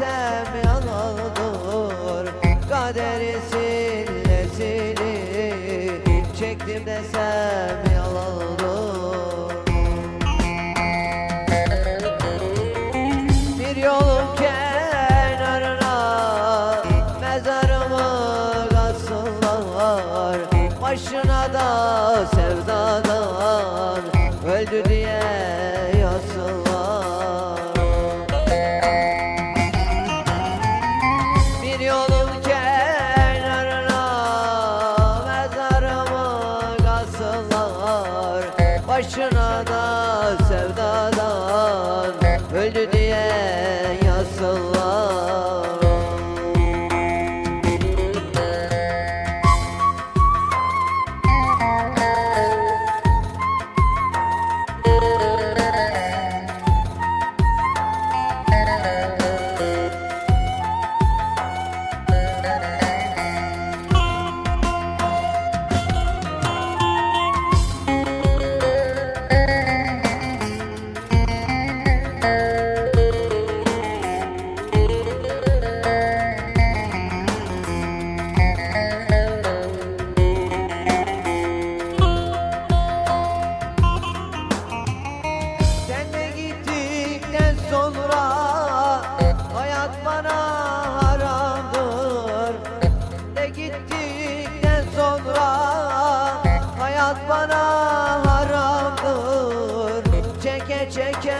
desem yalandır Kaderi sillesini Çektim desem yalandır Bir yolun kenarına Mezarımı kazsınlar Başına da sevdadan Öldü diye Başına da sevdadan hayat bana haramdır. Çeke çeke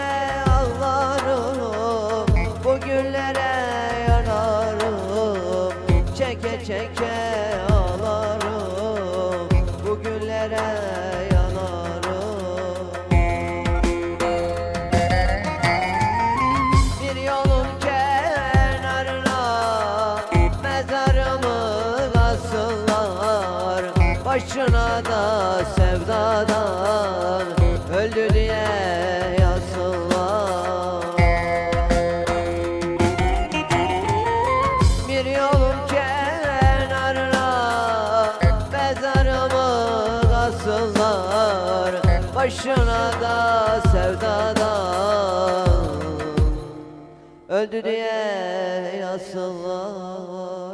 ağlarım. Bu günlere yanarım. Çeke çeke ağlarım. Bu günlere Başına da sevdadan öldü diye Bir yolun kenarına mezarımı kazsınlar Başına da sevdadan öldü diye yazsınlar